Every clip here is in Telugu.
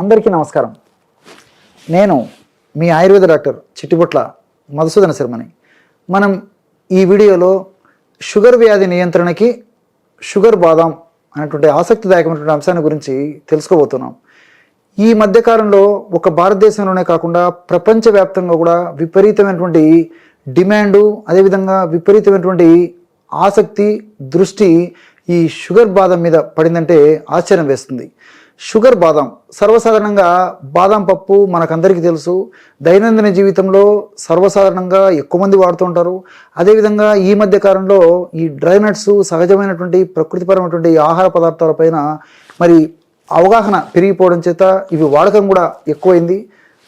అందరికీ నమస్కారం. నేను మీ ఆయుర్వేద డాక్టర్ చిట్టిబొట్ల మధుసూదన శర్మని. మనం ఈ వీడియోలో షుగర్ వ్యాధి నియంత్రణకి షుగర్ బాదాం అనేటువంటి ఆసక్తిదాయకమైనటువంటి అంశాన్ని గురించి తెలుసుకోబోతున్నాం. ఈ మధ్యకాలంలో ఒక భారతదేశంలోనే కాకుండా ప్రపంచవ్యాప్తంగా కూడా విపరీతమైనటువంటి డిమాండు అదేవిధంగా విపరీతమైనటువంటి ఆసక్తి దృష్టి ఈ షుగర్ బాదం మీద పడిందంటే ఆశ్చర్యం వేస్తుంది. షుగర్ బాదం సర్వసాధారణంగా బాదం పప్పు మనకందరికీ తెలుసు. దైనందిన జీవితంలో సర్వసాధారణంగా ఎక్కువ మంది వాడుతుంటారు అదేవిధంగా ఈ మధ్య కాలంలో ఈ డ్రై నట్స్ సహజమైనటువంటి ప్రకృతిపరమైనటువంటి ఆహార పదార్థాలపైన మరి అవగాహన పెరిగిపోవడం చేత ఇవి వాడకం కూడా ఎక్కువైంది.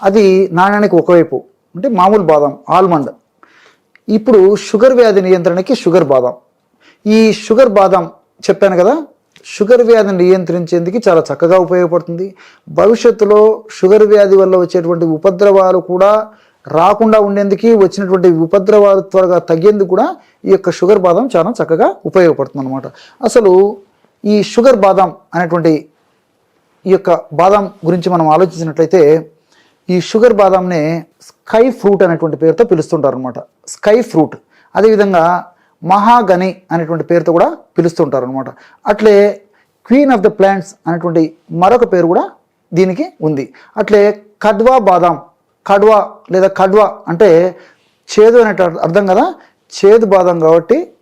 అది నాణ్యానికి ఒకవైపు అంటే మామూలు బాదం ఆల్మండ్. ఇప్పుడు షుగర్ వ్యాధి నియంత్రణకి షుగర్ బాదం. ఈ షుగర్ బాదం చెప్పాను కదా షుగర్ వ్యాధిని నియంత్రించేందుకు చాలా చక్కగా ఉపయోగపడుతుంది. భవిష్యత్తులో షుగర్ వ్యాధి వల్ల వచ్చేటువంటి ఉపద్రవాలు కూడా రాకుండా ఉండేందుకు వచ్చినటువంటి ఉపద్రవాలు త్వరగా తగ్గేందుకు కూడా ఈ యొక్క షుగర్ బాదం చాలా చక్కగా ఉపయోగపడుతుంది అనమాట అసలు ఈ షుగర్ బాదం అనేటువంటి ఈ యొక్క బాదం గురించి మనం ఆలోచించినట్లయితే ఈ షుగర్ బాదాంనే స్కై ఫ్రూట్ అనేటువంటి పేరుతో పిలుస్తుంటారు అనమాట స్కై ఫ్రూట్. అదేవిధంగా మహాగని అనేటువంటి పేరుతో కూడా పిలుస్తుంటారు అనమాట అట్లే క్వీన్ ఆఫ్ ద ప్లాంట్స్ అనేటువంటి మరొక పేరు కూడా దీనికి ఉంది. అట్లే కడ్వా బాదాం కడ్వా లేదా కడ్వా అంటే చేదు అనే అర్థం కదా? చేదు బాదం కాబట్టి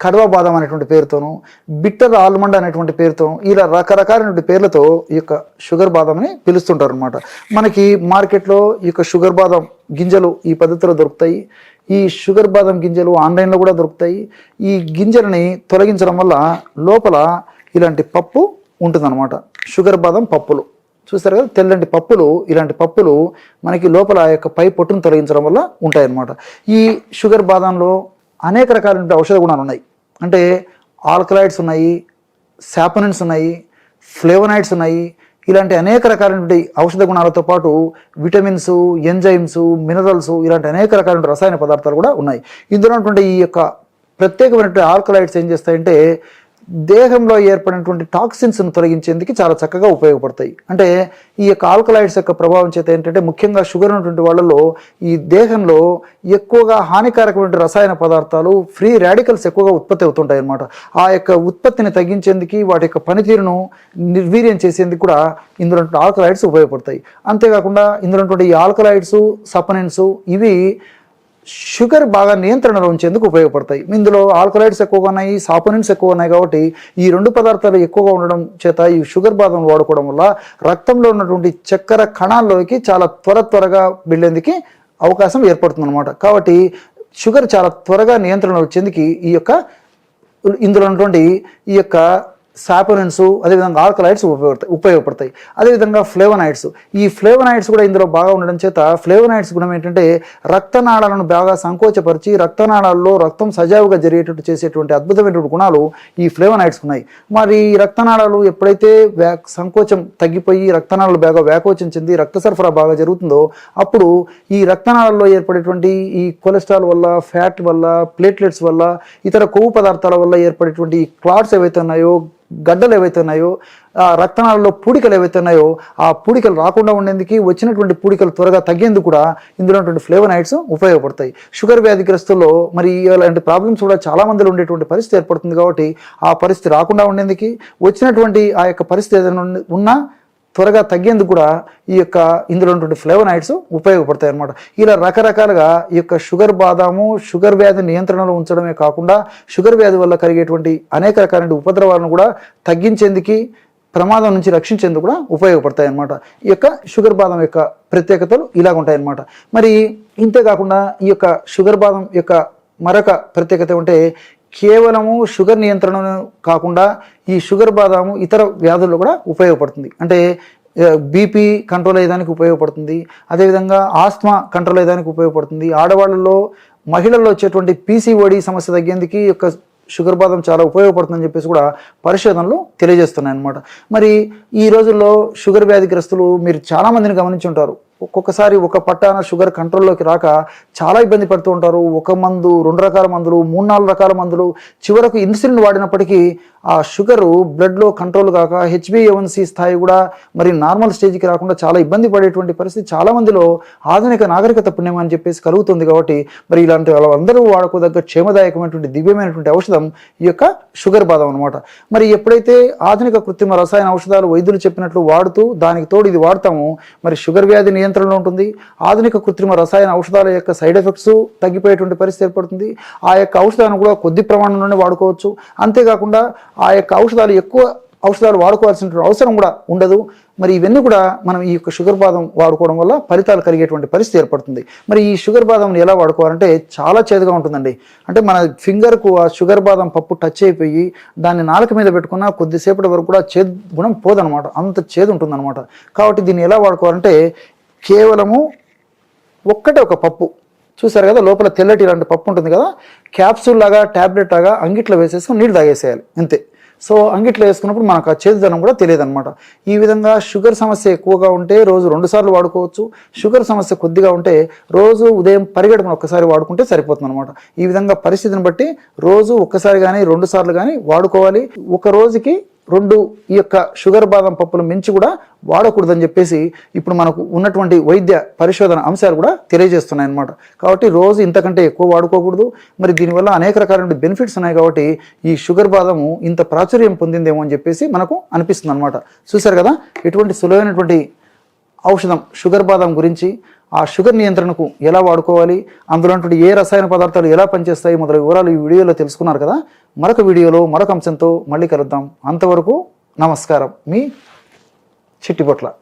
కడవ బాదం అనేటువంటి పేరుతోను బిట్టర్ ఆల్మండ్ అనేటువంటి పేరుతో ఇలా రకరకాలైనటువంటి పేర్లతో ఈ యొక్క షుగర్ బాదంని పిలుస్తుంటారు అనమాట మనకి మార్కెట్లో ఈ యొక్క షుగర్ బాదం గింజలు ఈ పద్ధతిలో దొరుకుతాయి. ఈ షుగర్ బాదం గింజలు ఆన్లైన్లో కూడా దొరుకుతాయి. ఈ గింజలని తొలగించడం వల్ల లోపల ఇలాంటి పప్పు ఉంటుందన్నమాట. షుగర్ బాదం పప్పులు. చూస్తారు కదా తెల్లంటి పప్పులు ఇలాంటి పప్పులు మనకి లోపల యొక్క పై పొట్టును తొలగించడం వల్ల ఉంటాయన్నమాట. ఈ షుగర్ బాదంలో అనేక రకాలైన ఔషధ గుణాలు ఉన్నాయి. అంటే ఆల్కలాయిడ్స్ ఉన్నాయి శాపనెంట్స్ ఉన్నాయి ఫ్లేవనాయిడ్స్ ఉన్నాయి ఇలాంటి అనేక రకాలైనటువంటి ఔషధ గుణాలతో పాటు విటమిన్స్ ఎంజైమ్స్ మినరల్స్ ఇలాంటి అనేక రకాలైన రసాయన పదార్థాలు కూడా ఉన్నాయి. ఇందులో ఉన్నటువంటి ఈ యొక్క ప్రత్యేకమైనటువంటి ఆల్కలైడ్స్ ఏం చేస్తాయంటే దేహంలో ఏర్పడినటువంటి టాక్సిన్స్ను తొలగించేందుకు చాలా చక్కగా ఉపయోగపడతాయి. అంటే ఈ యొక్క ఆల్కలాయిడ్స్ యొక్క ప్రభావం చేత ఏంటంటే ముఖ్యంగా షుగర్ ఉన్నటువంటి వాళ్ళలో ఈ దేహంలో ఎక్కువగా హానికారకమైన రసాయన పదార్థాలు ఫ్రీ రాడికల్స్ ఎక్కువగా ఉత్పత్తి అవుతుంటాయి అన్నమాట. ఆ యొక్క ఉత్పత్తిని తగ్గించేందుకు వాటి యొక్క పనితీరును నిర్వీర్యం చేసేందుకు కూడా ఇందులో ఆల్కలాయిడ్స్ ఉపయోగపడతాయి. అంతేకాకుండా ఇందులో ఈ ఆల్కలాయిడ్స్ సపనెంట్స్ ఇవి షుగర్ బాగా నియంత్రణలో ఉంచేందుకు ఉపయోగపడతాయి. ఇందులో ఆల్కలైడ్స్ ఎక్కువగా ఉన్నాయి సాపోనిన్స్ ఎక్కువ ఉన్నాయి కాబట్టి ఈ రెండు పదార్థాలు ఎక్కువగా ఉండడం చేత ఈ షుగర్ బాదం వాడుకోవడం వల్ల రక్తంలో ఉన్నటువంటి చక్కెర కణాల్లోకి చాలా త్వర త్వరగా వెళ్ళేందుకు అవకాశం ఏర్పడుతుందన్నమాట. కాబట్టి షుగర్ చాలా త్వరగా నియంత్రణ వచ్చేందుకు ఈ యొక్క ఇందులో ఉన్నటువంటి ఈ యొక్క సాపోనెన్స్ అదేవిధంగా ఆల్కలైడ్స్ ఉపయోగపడతాయి ఉపయోగపడతాయి. అదేవిధంగా ఫ్లేవనాయిడ్స్ ఈ ఫ్లేవనాయిడ్స్ కూడా ఇందులో బాగా ఉండడం చేత ఫ్లేవనాయిడ్స్ గుణం ఏంటంటే రక్తనాళాలను బాగా సంకోచపరిచి రక్తనాళాల్లో రక్తం సజావుగా జరిగేటట్టు చేసేటువంటి అద్భుతమైనటువంటి గుణాలు ఈ ఫ్లేవనాయిడ్స్ ఉన్నాయి. మరి ఈ రక్తనాళాలు ఎప్పుడైతే వ్యా సంకోచం తగ్గిపోయి రక్తనాళాలు బాగా వ్యాకోచం చెంది రక్త సరఫరా బాగా జరుగుతుందో అప్పుడు ఈ రక్తనాళాల్లో ఏర్పడేటువంటి ఈ కొలెస్ట్రాల్ వల్ల ఫ్యాట్ వల్ల ప్లేట్లెట్స్ వల్ల ఇతర కొవ్వు పదార్థాల వల్ల ఏర్పడేటువంటి క్లాట్స్ ఏవైతే ఉన్నాయో గడ్డలు ఏవైతే ఉన్నాయో ఆ రక్తనాళాల్లో పూడికలు ఏవైతే ఉన్నాయో ఆ పూడికలు రాకుండా ఉండేందుకు వచ్చినటువంటి పూడికలు త్వరగా తగ్గేందుకు కూడా ఇందులో ఉన్నటువంటి ఫ్లేవనైడ్స్ ఉపయోగపడతాయి. షుగర్ వ్యాధిగ్రస్తుల్లో మరి ఇలాంటి ప్రాబ్లమ్స్ కూడా చాలా మందిలో ఉండేటువంటి పరిస్థితి ఏర్పడుతుంది కాబట్టి ఆ పరిస్థితి రాకుండా ఉండేందుకు వచ్చినటువంటి ఆ యొక్క పరిస్థితి ఏదైనా ఉన్న- ఉన్నా త్వరగా తగ్గేందుకు కూడా ఈ యొక్క ఇందులో ఉన్నటువంటి ఫ్లేవనాయిడ్స్ ఉపయోగపడతాయి అనమాట ఇలా రకరకాలుగా ఈ యొక్క షుగర్ బాదాము షుగర్ వ్యాధి నియంత్రణలో ఉంచడమే కాకుండా షుగర్ వ్యాధి వల్ల కలిగేటువంటి అనేక రకాలైన ఉపద్రవాలను కూడా తగ్గించేందుకు ప్రమాదం నుంచి రక్షించేందుకు కూడా ఉపయోగపడతాయి అన్నమాట. ఈ యొక్క షుగర్ బాదం యొక్క ప్రత్యేకతలు ఇలాగ ఉంటాయన్నమాట మరి ఇంతేకాకుండా ఈ యొక్క షుగర్ బాదం యొక్క మరొక ప్రత్యేకత ఉంటే కేవలము షుగర్ నియంత్రణ కాకుండా ఈ షుగర్ బాదాము ఇతర వ్యాధుల్లో కూడా ఉపయోగపడుతుంది. అంటే బీపీ కంట్రోల్ అయ్యేదానికి ఉపయోగపడుతుంది. అదేవిధంగా ఆస్మా కంట్రోల్ అయ్యేదానికి ఉపయోగపడుతుంది. ఆడవాళ్ళలో మహిళల్లో వచ్చేటువంటి పీసీఓడి సమస్య తగ్గేందుకు యొక్క షుగర్ బాదం చాలా ఉపయోగపడుతుందని చెప్పేసి కూడా పరిశోధనలు తెలియజేస్తున్నాయి అన్నమాట మరి ఈ రోజుల్లో షుగర్ వ్యాధిగ్రస్తులు మీరు చాలా మందిని గమనించి ఉంటారు. ఒక్కొక్కసారి ఒక పట్టాన షుగర్ కంట్రోల్లోకి రాక చాలా ఇబ్బంది పడుతూ ఉంటారు. ఒక మందు రెండు రకాల మందులు మూడు నాలుగు రకాల మందులు. చివరకు ఇన్సులిన్ వాడినప్పటికీ ఆ షుగరు బ్లడ్లో కంట్రోల్ కాక హెచ్బిఏవన్సి స్థాయి కూడా మరి నార్మల్ స్టేజ్కి రాకుండా చాలా ఇబ్బంది పడేటువంటి పరిస్థితి చాలా మందిలో ఆధునిక నాగరికత పుణ్యం అని చెప్పేసి కలుగుతుంది కాబట్టి మరి ఇలాంటి వాళ్ళందరూ వాడుకోదగ్గ క్షేమదాయకమైనటువంటి దివ్యమైనటువంటి ఔషధం ఈ యొక్క షుగర్ బాధం అనమాట మరి ఎప్పుడైతే ఆధునిక కృత్రిమ రసాయన ఔషధాలు వైద్యులు చెప్పినట్లు వాడుతూ దానికి తోడు ఇది వాడతాము మరి షుగర్ వ్యాధి నియంత్రణలో ఉంటుంది. ఆధునిక కృత్రిమ రసాయన ఔషధాల యొక్క సైడ్ ఎఫెక్ట్స్ తగ్గిపోయేటువంటి పరిస్థితి ఏర్పడుతుంది. ఆ యొక్క ఔషధాలను కూడా కొద్ది ప్రమాణంలోనే వాడుకోవచ్చు. అంతేకాకుండా ఆ యొక్క ఔషధాలు ఎక్కువ ఔషధాలు వాడుకోవాల్సిన అవసరం కూడా ఉండదు. మరి ఇవన్నీ కూడా మనం ఈ యొక్క షుగర్ బాదం వాడుకోవడం వల్ల ఫలితాలు కలిగేటువంటి పరిస్థితి ఏర్పడుతుంది. మరి ఈ షుగర్ బాదంని ఎలా వాడుకోవాలంటే చాలా చేదుగా ఉంటుందండి. అంటే మన ఫింగర్కు ఆ షుగర్ బాదం పప్పు టచ్ అయిపోయి దాన్ని నాలుక మీద పెట్టుకున్న కొద్దిసేపటి వరకు కూడా చేదు గుణం పోదనమాట. అంత చేదు ఉంటుందన్నమాట. కాబట్టి దీన్ని ఎలా వాడుకోవాలంటే కేవలము ఒక్కటే ఒక పప్పు. చూసారు కదా లోపల తెల్లటి ఇలాంటి పప్పు ఉంటుంది కదా క్యాప్సూల్ లాగా ట్యాబ్లెట్ లాగా అంగిట్లో వేసేసుకొని నీళ్ళు తాగేసేయాలి అంతే. సో అంగిట్లో వేసుకున్నప్పుడు మనకు ఆ చేదుదనం కూడా తెలియదు అనమాట ఈ విధంగా షుగర్ సమస్య ఎక్కువగా ఉంటే రోజు రెండుసార్లు వాడుకోవచ్చు. షుగర్ సమస్య కొద్దిగా ఉంటే రోజు ఉదయం పరిగెడమని ఒక్కసారి వాడుకుంటే సరిపోతుంది అనమాట ఈ విధంగా పరిస్థితిని బట్టి రోజు ఒక్కసారి కానీ రెండు సార్లు కానీ వాడుకోవాలి. ఒక రోజుకి రెండు ఈ యొక్క షుగర్ బాదం పప్పులు మించి కూడా వాడకూడదని చెప్పేసి ఇప్పుడు మనకు ఉన్నటువంటి వైద్య పరిశోధన అంశాలు కూడా తెలియజేస్తున్నాయి అన్నమాట కాబట్టి రోజు ఇంతకంటే ఎక్కువ వాడుకోకూడదు. మరి దీనివల్ల అనేక రకాలైన బెనిఫిట్స్ ఉన్నాయి కాబట్టి ఈ షుగర్ బాదము ఇంత ప్రాచుర్యం పొందిందేమో అని చెప్పేసి మనకు అనిపిస్తుంది అనమాట చూశారు కదా? ఇటువంటి సులువైనటువంటి ఔషధం షుగర్ బాదం గురించి ఆ షుగర్ నియంత్రణకు ఎలా వాడుకోవాలి అందులో ఏ రసాయన పదార్థాలు ఎలా పనిచేస్తాయి మొదలైన వివరాలు ఈ వీడియోలో తెలుసుకున్నారు కదా. మరొక వీడియోలో మరొక అంశంతో మళ్ళీ కలుద్దాం. అంతవరకు నమస్కారం. మీ చిట్టిపొట్ల.